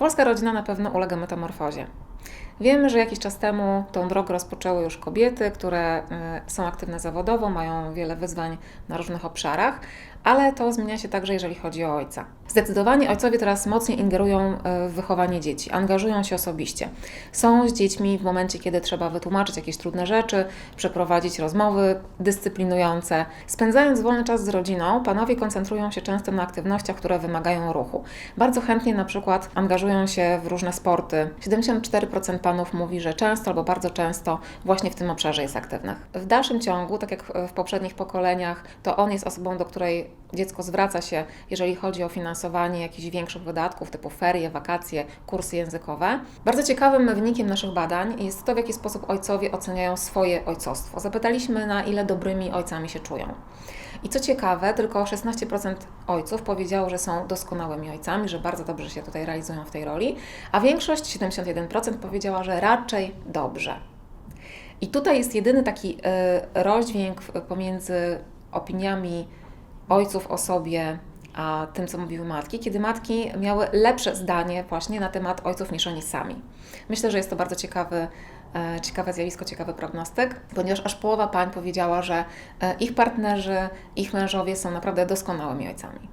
Polska rodzina na pewno ulega metamorfozie. Wiemy, że jakiś czas temu tą drogę rozpoczęły już kobiety, które y, są aktywne zawodowo, mają wiele wyzwań na różnych obszarach, ale to zmienia się także, jeżeli chodzi o ojca. Zdecydowanie ojcowie teraz mocniej ingerują y, w wychowanie dzieci, angażują się osobiście. Są z dziećmi w momencie, kiedy trzeba wytłumaczyć jakieś trudne rzeczy, przeprowadzić rozmowy dyscyplinujące. Spędzając wolny czas z rodziną, panowie koncentrują się często na aktywnościach, które wymagają ruchu. Bardzo chętnie na przykład angażują się w różne sporty. 74% panów mówi, że często albo bardzo często właśnie w tym obszarze jest aktywnych. W dalszym ciągu, tak jak w poprzednich pokoleniach, to on jest osobą, do której dziecko zwraca się, jeżeli chodzi o finansowanie jakichś większych wydatków, typu ferie, wakacje, kursy językowe. Bardzo ciekawym wynikiem naszych badań jest to, w jaki sposób ojcowie oceniają swoje ojcostwo. Zapytaliśmy, na ile dobrymi ojcami się czują. I co ciekawe, tylko 16% ojców powiedziało, że są doskonałymi ojcami, że bardzo dobrze się tutaj realizują w tej roli, a większość, 71%, powiedziała, że raczej dobrze. I tutaj jest jedyny taki y, rozdźwięk pomiędzy opiniami ojców o sobie, tym, co mówiły matki, kiedy matki miały lepsze zdanie właśnie na temat ojców niż oni sami. Myślę, że jest to bardzo ciekawy, e, ciekawe zjawisko, ciekawy prognostyk, ponieważ aż połowa pań powiedziała, że e, ich partnerzy, ich mężowie są naprawdę doskonałymi ojcami.